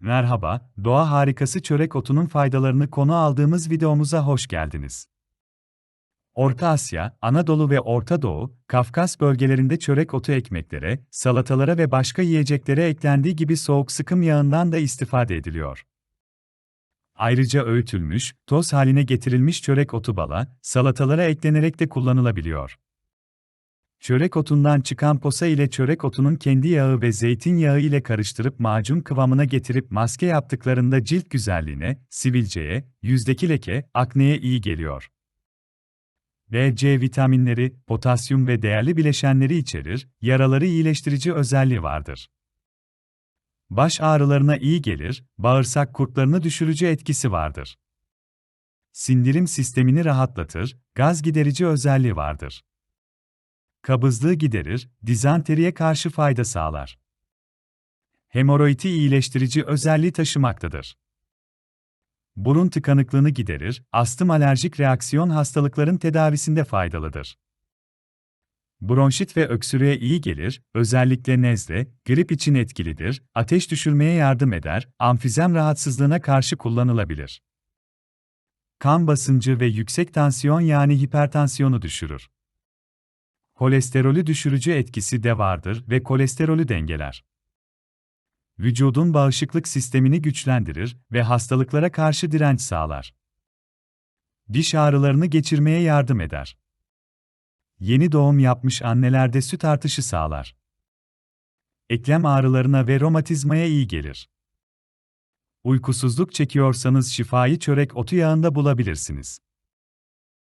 Merhaba, doğa harikası çörek otunun faydalarını konu aldığımız videomuza hoş geldiniz. Orta Asya, Anadolu ve Orta Doğu, Kafkas bölgelerinde çörek otu ekmeklere, salatalara ve başka yiyeceklere eklendiği gibi soğuk sıkım yağından da istifade ediliyor. Ayrıca öğütülmüş, toz haline getirilmiş çörek otu bala, salatalara eklenerek de kullanılabiliyor. Çörek otundan çıkan posa ile çörek otunun kendi yağı ve zeytinyağı ile karıştırıp macun kıvamına getirip maske yaptıklarında cilt güzelliğine, sivilceye, yüzdeki leke, akneye iyi geliyor. B, C vitaminleri, potasyum ve değerli bileşenleri içerir, yaraları iyileştirici özelliği vardır. Baş ağrılarına iyi gelir, bağırsak kurtlarını düşürücü etkisi vardır. Sindirim sistemini rahatlatır, gaz giderici özelliği vardır kabızlığı giderir, dizanteriye karşı fayda sağlar. Hemoroidi iyileştirici özelliği taşımaktadır. Burun tıkanıklığını giderir, astım alerjik reaksiyon hastalıkların tedavisinde faydalıdır. Bronşit ve öksürüğe iyi gelir, özellikle nezle, grip için etkilidir, ateş düşürmeye yardım eder, amfizem rahatsızlığına karşı kullanılabilir. Kan basıncı ve yüksek tansiyon yani hipertansiyonu düşürür kolesterolü düşürücü etkisi de vardır ve kolesterolü dengeler. Vücudun bağışıklık sistemini güçlendirir ve hastalıklara karşı direnç sağlar. Diş ağrılarını geçirmeye yardım eder. Yeni doğum yapmış annelerde süt artışı sağlar. Eklem ağrılarına ve romatizmaya iyi gelir. Uykusuzluk çekiyorsanız şifayı çörek otu yağında bulabilirsiniz.